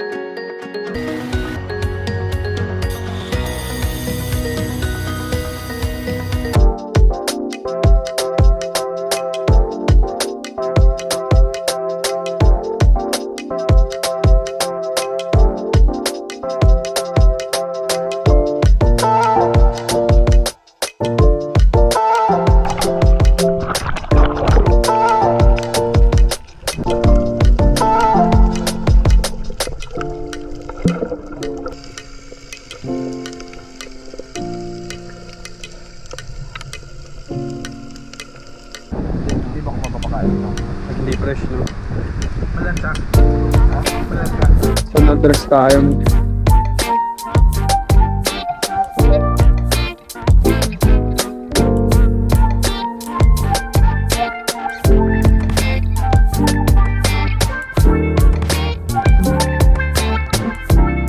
Hindi tayo.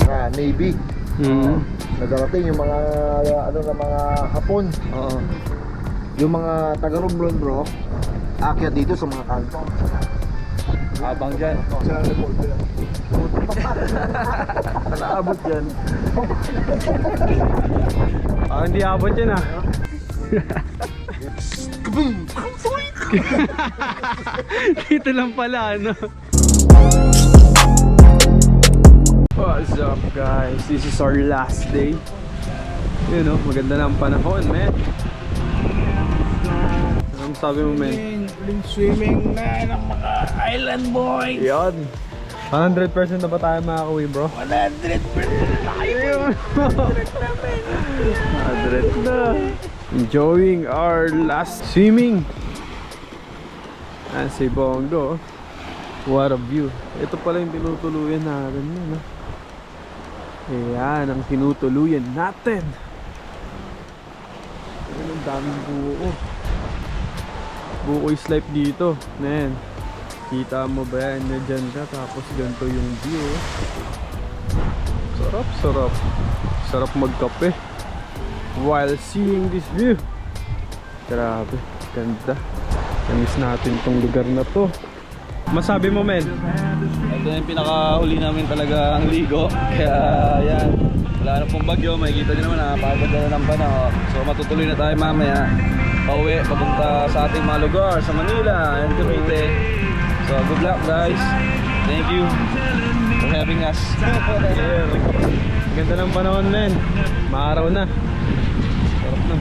Ah, Navy. Hmm. Nagarating yung mga ano na mga Hapon. Oo. Yung mga taga Romblon bro. Akyat dito sa mga kanto. Abang dyan. Sila na po. Naabot dyan. Ah, hindi abot yan ah. Dito lang pala, ano? What's up guys? This is our last day. Yun know, maganda na ang panahon, man. Anong sabi mo, man? swimming na ng mga island boy. Yan. 100% na ba tayo makakauwi, bro? 100 Ayun. 100 na. Enjoying our last swimming. Ah, si Bongo. What a view. Ito pala yung tinutuluyan natin. Yun, ah. Ayan, ang tinutuluyan natin. Ayan, ang daming buo. Buo is life dito. Man. Kita mo ba yan? Na dyan ka. Tapos ganito yung view. Sarap, sarap. Sarap magkape. While seeing this view. Grabe, ganda. Namiss natin tong lugar na to. Masabi mo, men? Ito yung pinakahuli namin talaga ang ligo. Kaya yan, wala na pong bagyo. Makikita nyo naman nakapagod na ng panahon. So matutuloy na tayo mamaya. Pauwi, papunta sa ating mga lugar sa Manila and Cavite. So good luck guys. Thank you for having us. Ganda ng panahon, men. Maaraw na. Sarap na.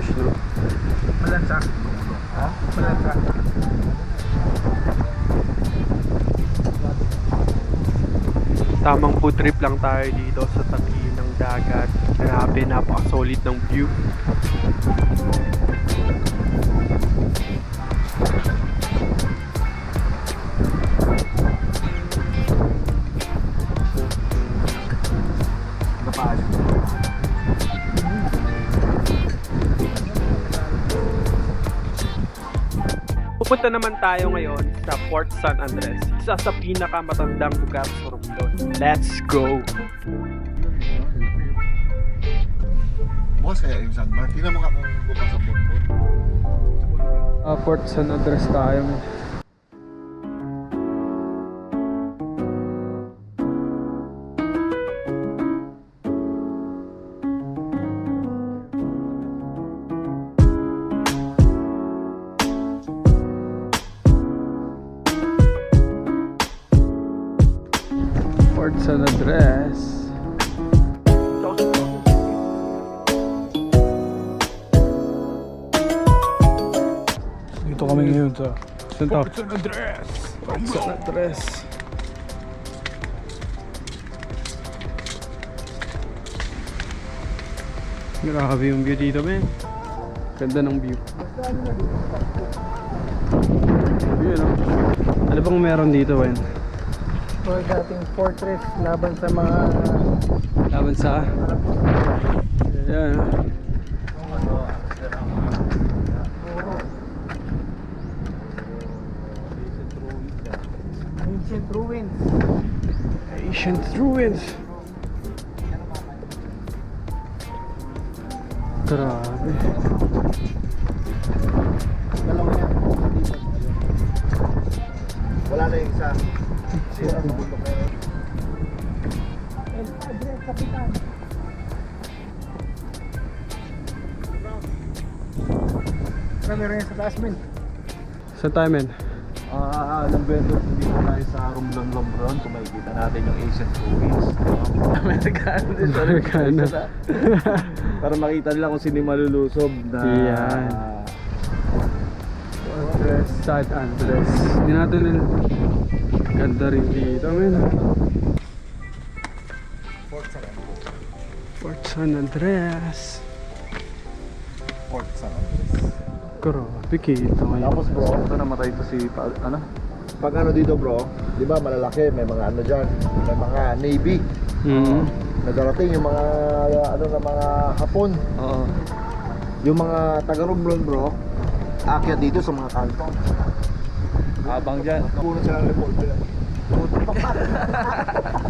Fresh, no? Malansa. Ha? Malansa. Tamang food trip lang tayo dito sa tabi ng dagat. Grabe, napaka-solid ng view. Pupunta naman tayo ngayon sa Port San Andres, isa sa pinakamatandang lugar sa Romblon. Let's go! Bukas kaya yung sandbar. Tingnan mo nga kung bukas sa bonbon. Uh, Port San Andres tayo. Port San Andres. Dito kami ngayon sa Saan to? San Andres. San Andres. Grabe yung view dito, men. Ganda ng view. Yun oh. Ano bang meron dito, Wen? Or dating fortress laban sa mga Laban sa... Ayan. ancient ruins. Ancient ruins. Grabe. Dalawa yan. Wala na yung isa. Na. El Padre Kapitan. Ano meron yan sa taas men? Sa time, men? Ah, alam ba ito, dito tayo sa Romblon Lombron, kung makikita natin yung ancient ruins. Amerikano din. sorry. Amerikano. Para makita nila kung sino yung malulusob na... Yan. Andres, San Andres. Hindi natin Ganda rin dito, men. Fort San Andres. Fort San Andres. Grabe, kita ngayon. Tapos bro, Ito namatay ito si, pa- ano? pag ano dito bro, di ba malalaki, may mga ano dyan, may mga navy. Mm. Nadarating yung mga ano na mga Hapon, Oo. yung mga taga Romblon bro, aakyat dito sa mga kanto. Abang dyan. Puno sila ng revolver.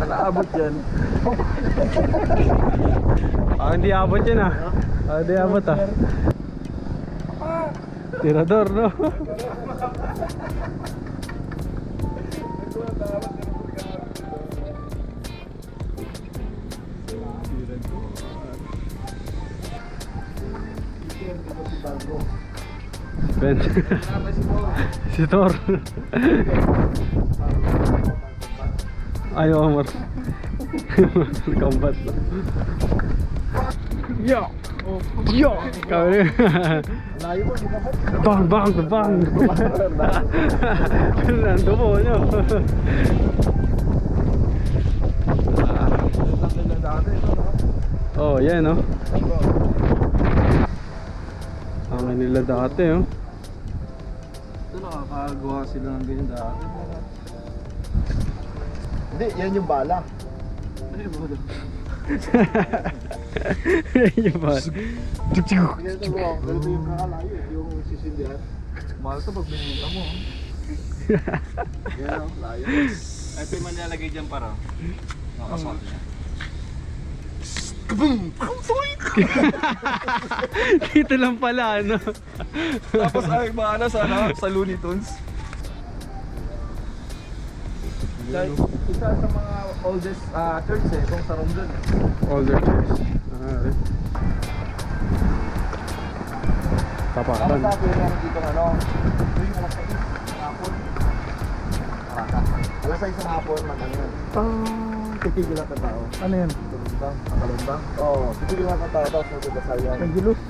Naabot yan. Ah, hindi abot yan ah. Ah, hindi abot ah. Tirador, no? Ben. si Thor. Ayaw, Amor. Combat. Yo! Yo! Kami. Layo mo? Bang, bang, bang! Nando po nyo. oh, yan no. Ang nila dati oh. Ito nakakagawa sila ng ganyan dati. Hindi, yan yung bala. yung ba? Ganito bro, ganito yung kakalayo, yung sisindihan. Mahal ito pag binita mo. Yan o, layo. Ito yung manilalagay dyan para. Nakasot niya. Dito lang pala ano. Tapos ay maana sa, ano, sa Looney Tunes. Like, isa sa mga oldest uh, church eh, kung sa Romblon eh. Older chairs. Ah, eh. Tapos Tapatan. meron dito ano, tuwing alas 6 ng hapon. Parata. Alas 6 ng hapon, man ano yun. Titigil lahat ng tao. Ano yan? Tulumbang, nakalumbang. Oo, titigil lahat ng tao, tapos magdadasal yan. Nagilus.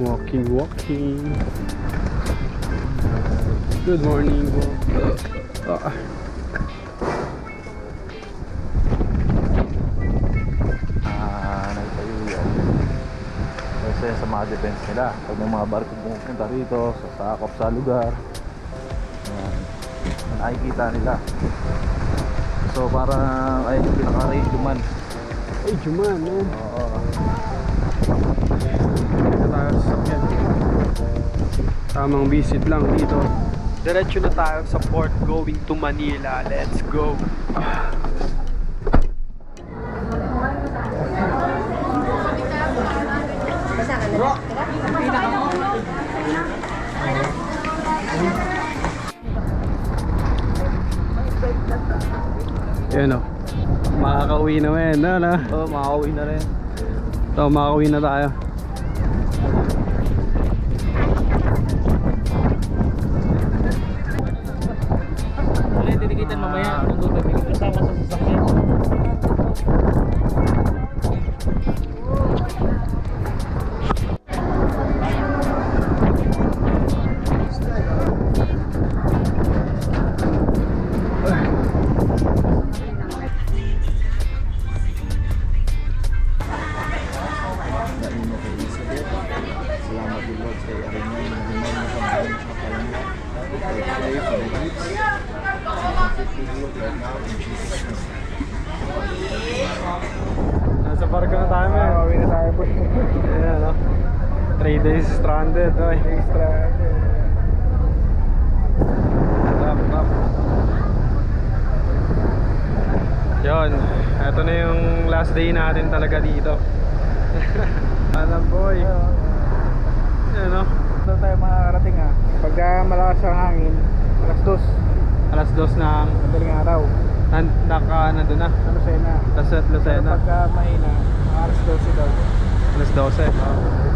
Walking, walking. Good morning. Ah. Kasi sa mga defense nila, pag may mga barko pumupunta rito, sasakop sa lugar, yan, nakikita nila. So parang ay yung pinaka-range man. Ay, Juman, man. Oo. Tamang visit lang dito. Diretso na tayo sa port going to Manila. Let's go. Yan o. Makakauwi na men. No, no. Oo, makakauwi na rin. Ito, makakauwi na tayo. Nasa park na tayo man. Uwi na tayo po. Ayan, no? 3 days stranded, oy. 3 days stranded. Yun, eto na yung last day natin talaga dito. Alam boy. Ayan, no? Doon tayo makakarating ha. Pagka malakas ang hangin, alas dos. Alas dos ng Madaling araw. nan, naka, nandun na. Ano sa'yo na? Lasat, Pero Lucena. pagka mahina, alas 12 daw. Alas 12. So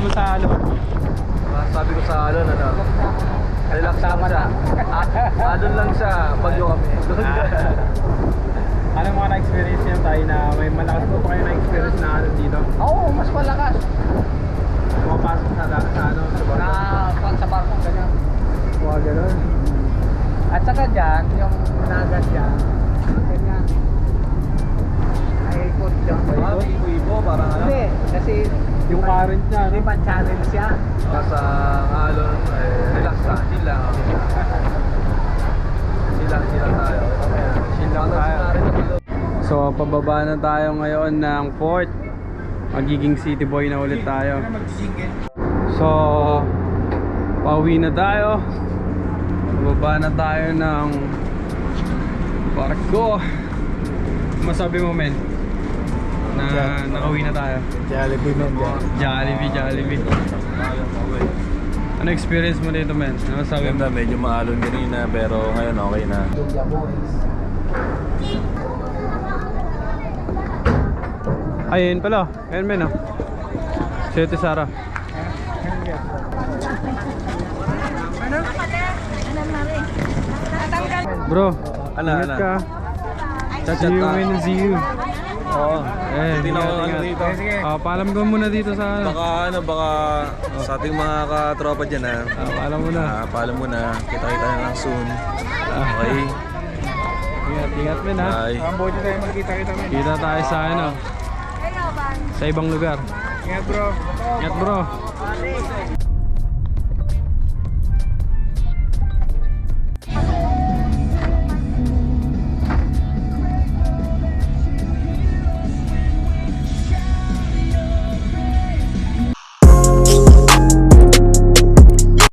mo sa alon? Sabi ko sa Alon, ano. Relax lang siya. Ah, Alon lang siya, bagyo kami. ano mga na-experience niyo tayo na may malakas po kayo na-experience na alon dito? Oo, mas malakas. Pumapasok sa, sa ano, sa barko. Na pag sa barko, ganyan. Mga ganun. At saka dyan, yung nagat dyan, ganyan. Ay, ikot dyan. Ah, ibo-ibo, parang ano. Hindi, kasi Yung current niya, no? May pan-channel siya. Nasa Alon, eh, relax lang, chill lang. Chill lang, chill lang tayo. Chill lang tayo. So, pababa na tayo ngayon ng port. Magiging city boy na ulit tayo. So, pauwi na tayo. Pababa na tayo ng barko. Masabi mo, men? Na nakauwi na tayo. Jollibee men dyan. Jollibee, Jollibee. Ano experience mo dito, men? Ano sabi mo? Ganda, medyo maalon kanina, pero ngayon okay na. Ayun pala. Ayun, men, ah. Si Ate Sara. Bro, Ano, ingat ano? ka. Chat, See chat you na. when I see you. Oo. Eh, Hindi na ako ingat, ano dito. Ah, paalam ko muna dito sa ano. Baka ano, baka sa ating mga katropa dyan ha. Ah, paalam mo na. Ah, paalam mo na. Kita-kita na lang soon. Okay. Ingat, ingat men ha. Bye. Ang buti tayo magkita-kita men. Kita tayo sa ano. Sa ibang lugar. Ingat bro. Ingat bro.